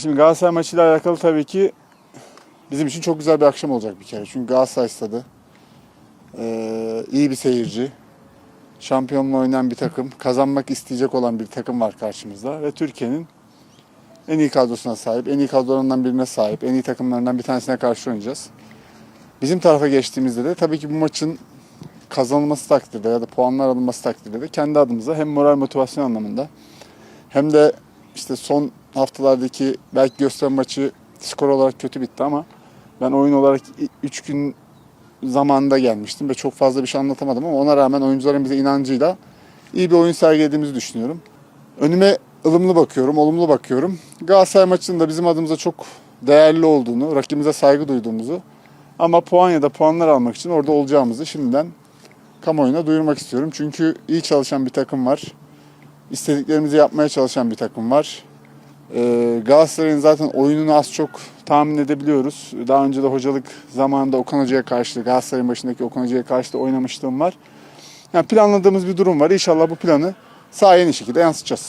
Şimdi Galatasaray maçıyla alakalı tabii ki bizim için çok güzel bir akşam olacak bir kere. Çünkü Galatasaray stadı ee, iyi bir seyirci, şampiyonla oynayan bir takım, kazanmak isteyecek olan bir takım var karşımızda ve Türkiye'nin en iyi kadrosuna sahip, en iyi kadrolarından birine sahip, en iyi takımlarından bir tanesine karşı oynayacağız. Bizim tarafa geçtiğimizde de tabii ki bu maçın kazanılması takdirde ya da puanlar alınması takdirde de kendi adımıza hem moral motivasyon anlamında hem de işte son haftalardaki belki gösteren maçı skor olarak kötü bitti ama ben oyun olarak 3 gün zamanında gelmiştim ve çok fazla bir şey anlatamadım ama ona rağmen oyuncuların bize inancıyla iyi bir oyun sergilediğimizi düşünüyorum. Önüme ılımlı bakıyorum, olumlu bakıyorum. Galatasaray maçının da bizim adımıza çok değerli olduğunu, rakibimize saygı duyduğumuzu ama puan ya da puanlar almak için orada olacağımızı şimdiden kamuoyuna duyurmak istiyorum. Çünkü iyi çalışan bir takım var. İstediklerimizi yapmaya çalışan bir takım var. Ee, Galatasaray'ın zaten oyununu az çok tahmin edebiliyoruz. Daha önce de hocalık zamanında Okan Hoca'ya karşı, Galatasaray'ın başındaki Okan Hoca'ya karşı da oynamışlığım var. Yani planladığımız bir durum var. İnşallah bu planı sahaya şekilde yansıtacağız.